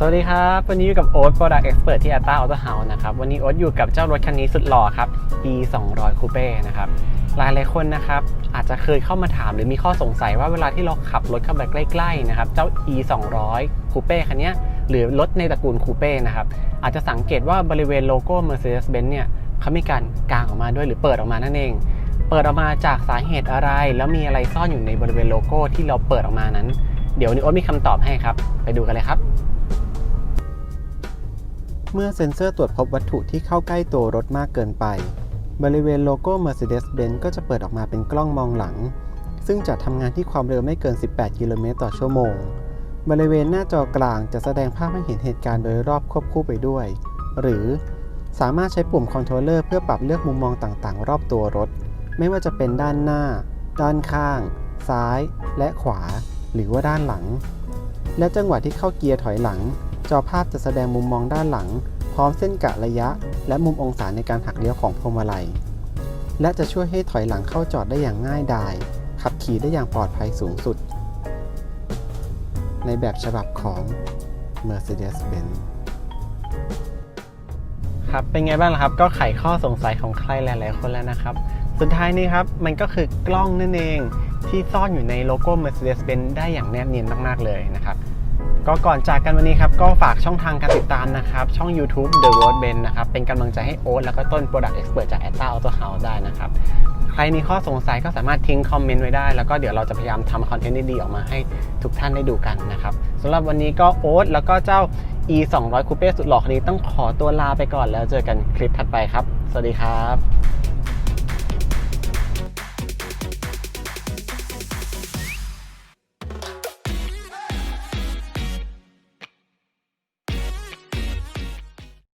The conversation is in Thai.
สวัสดีครับ วันนี้อยู่กับโอ๊ต Product Expert ที่ Atta Auto House นะครับ วันนี้โอ๊ตอยู่กับเจ้ารถคันนี้สุดหล่อครับ e 2 0 0 Coupe นะครับ หลายหลายคนนะครับ อาจจะเคยเข้ามาถามหรือมีข้อสงสัยว่าเวลาที่เราขับรถเข้าไปใกล้ๆนะครับ เจ้า e 2 0 0 Coupe คันนี้หรือรถในตระกูล Coupe นะครับ อาจจะสังเกตว่าบริเวณโลโก้ Mercedes-Benz เนี่ยเขามีการกางออกมาด้วยหรือเปิดออกมานั่นเอง เปิดออกมาจากสาเหตุอะไร แล้วมีอะไรซ่อนอยู่ในบริเวณโลโก้ที่เราเปิดออกมานั้น เดี๋ยวนนี้โอ๊ตมีคำตอบให้ครับ ไปดูกันเลยครับ เมื่อเซ็นเซอร์ตรวจพบวัตถุที่เข้าใกล้ตัวรถมากเกินไป บริเวณโลโก้ Mercedes-Benz ก็จะเปิดออกมาเป็นกล้องมองหลัง ซึ่งจะทำงานที่ความเร็วไม่เกิน 18 กิโลเมตรต่อชั่วโมง บริเวณหน้าจอกลางจะแสดงภาพให้เห็นเหตุการณ์โดยรอบควบคู่ไปด้วย หรือสามารถใช้ปุ่มคอนโทรลเลอร์เพื่อปรับเลือกมุมมองต่างๆ รอบตัวรถ ไม่ว่าจะเป็นด้านหน้า ด้านข้าง ซ้าย และขวา หรือว่าด้านหลัง และจังหวะที่เข้าเกียร์ถอยหลัง จอภาพจะแสดงมุมมองด้านหลัง พร้อมเส้นกะระยะ และมุมองศาในการหักเลี้ยวของพวงมาลัย และจะช่วยให้ถอยหลังเข้าจอดได้อย่างง่ายดาย ขับขี่ได้อย่างปลอดภัยสูงสุด ในแบบฉบับของ Mercedes-Benz ครับ เป็นไงบ้างล่ะครับ ก็ไขข้อสงสัยของใครหลาย ๆ คนแล้วนะครับ สุดท้ายนี้ครับ มันก็คือกล้องนั่นเองที่ซ่อนอยู่ในโลโก้ Mercedes-Benz ได้อย่างแนบเนียนมาก ๆ เลยนะครับ ก็ก่อนจากกันวันนี้ครับ ก็ฝากช่องทางการติดตามนะครับ ช่อง YouTube The Road Ben นะครับ เป็นกำลังใจให้โอ๊ตแล้วก็ต้น Product Expert จาก Atta Auto House ได้นะครับ ใครมีข้อสงสัยก็สามารถทิ้งคอมเมนต์ไว้ได้ แล้วก็เดี๋ยวเราจะพยายามทำคอนเทนต์ดีๆออกมาให้ทุกท่านได้ดูกันนะครับสำหรับวันนี้ก็โอ๊ตแล้วก็เจ้า e 2 0 0 Coupe สุดหล่อคนนี้ต้องขอตัวลาไปก่อนแล้วเจอกันคลิปถัดไปครับ สวัสดีครับ